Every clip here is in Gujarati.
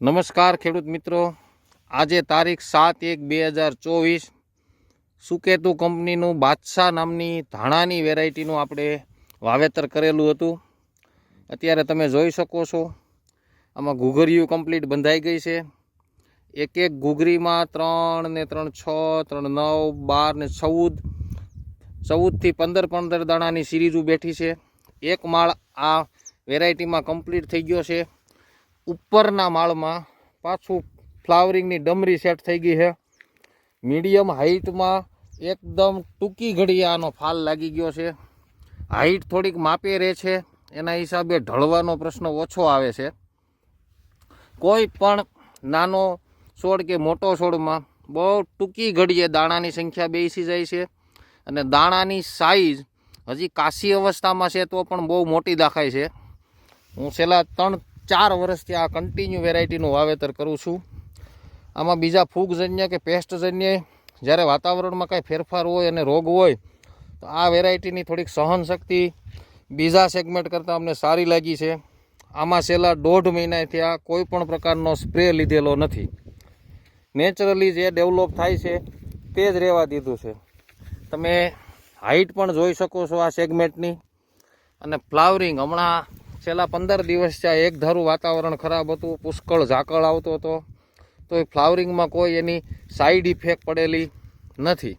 નમસ્કાર ખેડૂત મિત્રો. આજે તારીખ સાત એક બે હજાર ચોવીસ સુકેતુ કંપનીનું બાદશાહ નામની ધાણાની વેરાયટીનું આપણે વાવેતર કરેલું હતું. અત્યારે તમે જોઈ શકો છો, આમાં ઘૂઘરીયું કમ્પ્લીટ બંધાઈ ગઈ છે. એક એક ઘૂઘરીમાં ત્રણ ને ત્રણ છ, ત્રણ નવ, બાર ને ચૌદ ચૌદથી પંદર પંદર દાણાની સિરીઝું બેઠી છે. એક માળ આ વેરાયટીમાં કમ્પ્લીટ થઈ ગયો છે. ઉપરના માળમાં પાછું ફ્લાવરિંગની ડમરી સેટ થઈ ગઈ છે. મીડિયમ હાઇટમાં એકદમ ટૂંકી ઘડીએ આનો ફાલ લાગી ગયો છે. હાઇટ થોડીક માપે રહે છે. એના હિસાબે ઢળવાનો પ્રશ્ન ઓછો આવે છે. કોઈ પણ નાનો છોડ કે મોટો છોડમાં બહુ ટૂંકી ઘડીએ દાણાની સંખ્યા બેસી જાય છે અને દાણાની સાઈઝ હજી કાશી અવસ્થામાં છે તો પણ બહુ મોટી દેખાય છે. હું છેલ્લા ત્રણ ચાર વર્ષથી આ કન્ટિન્યુ વેરાયટીનું વાવેતર કરું છું. આમાં બીજા ફૂગજન્ય કે પેસ્ટજન્ય, જ્યારે વાતાવરણમાં કાંઈ ફેરફાર હોય અને રોગ હોય, તો આ વેરાયટીની થોડીક સહન શક્તિ બીજા સેગમેન્ટ કરતાં અમને સારી લાગી છે. આમાં છેલ્લા દોઢ મહિનાથી આ કોઈ પણ પ્રકારનો સ્પ્રે લીધેલો નથી. નેચરલી જે ડેવલપ થાય છે, તે જ રહેવા દીધું છે. તમે હાઇટ પણ જોઈ શકો છો આ સેગમેન્ટની અને ફ્લાવરિંગ હમણાં છેલ્લા પંદર દિવસ ત્યાં એક ધારું વાતાવરણ ખરાબ હતું, પુષ્કળ ઝાકળ આવતો હતો. તો એ ફ્લાવરિંગમાં કોઈ એની સાઈડ ઇફેક્ટ પડેલી નથી.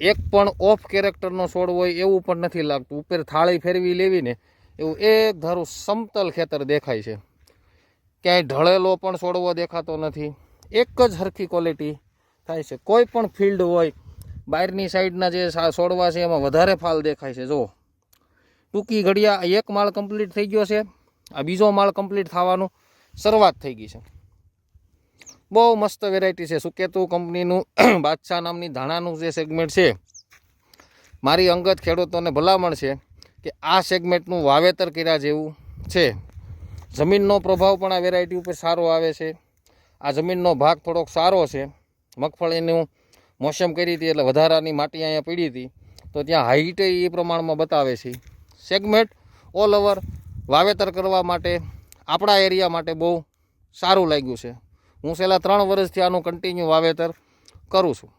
એક પણ ઓફ કેરેક્ટરનો છોડ હોય એવું પણ નથી લાગતું. ઉપર થાળી ફેરવી લેવીને એવું એક ધારું સમતલ ખેતર દેખાય છે. ક્યાંય ઢળેલો પણ છોડવો દેખાતો નથી. એક જ હરખી ક્વોલિટી થાય છે. કોઈ પણ ફિલ્ડ હોય, બહારની સાઈડના જે છોડવા છે એમાં વધારે ફાલ દેખાય છે. જો ટૂંકી ઘડિયા એક માળ કમ્પ્લીટ થઈ ગયો છે. આ બીજો માળ કમ્પ્લીટ થવાનું શરૂઆત થઈ ગઈ છે. બહુ મસ્ત વેરાયટી છે. સુકેતુ કંપનીનું બાદશાહ નામની ધાણાનું જે સેગમેન્ટ છે, મારી અંગત ખેડૂતોને ભલામણ છે કે આ સેગમેન્ટનું વાવેતર કર્યા જેવું છે. જમીનનો પ્રભાવ પણ આ વેરાયટી ઉપર સારો આવે છે. આ જમીનનો ભાગ થોડોક સારો છે. મગફળીનું મોસમ કરી હતી એટલે વધારાની માટી અહીંયા પીડી હતી. તો ત્યાં હાઈટ એ પ્રમાણમાં બતાવે છે. સેગમેન્ટ ઓલ ઓવર વાવેતર કરવા માટે આપણા એરિયા માટે બહુ સારું લાગ્યું છે. હું છેલ્લા ત્રણ વર્ષથી આનું કન્ટિન્યુ વાવેતર કરું છું.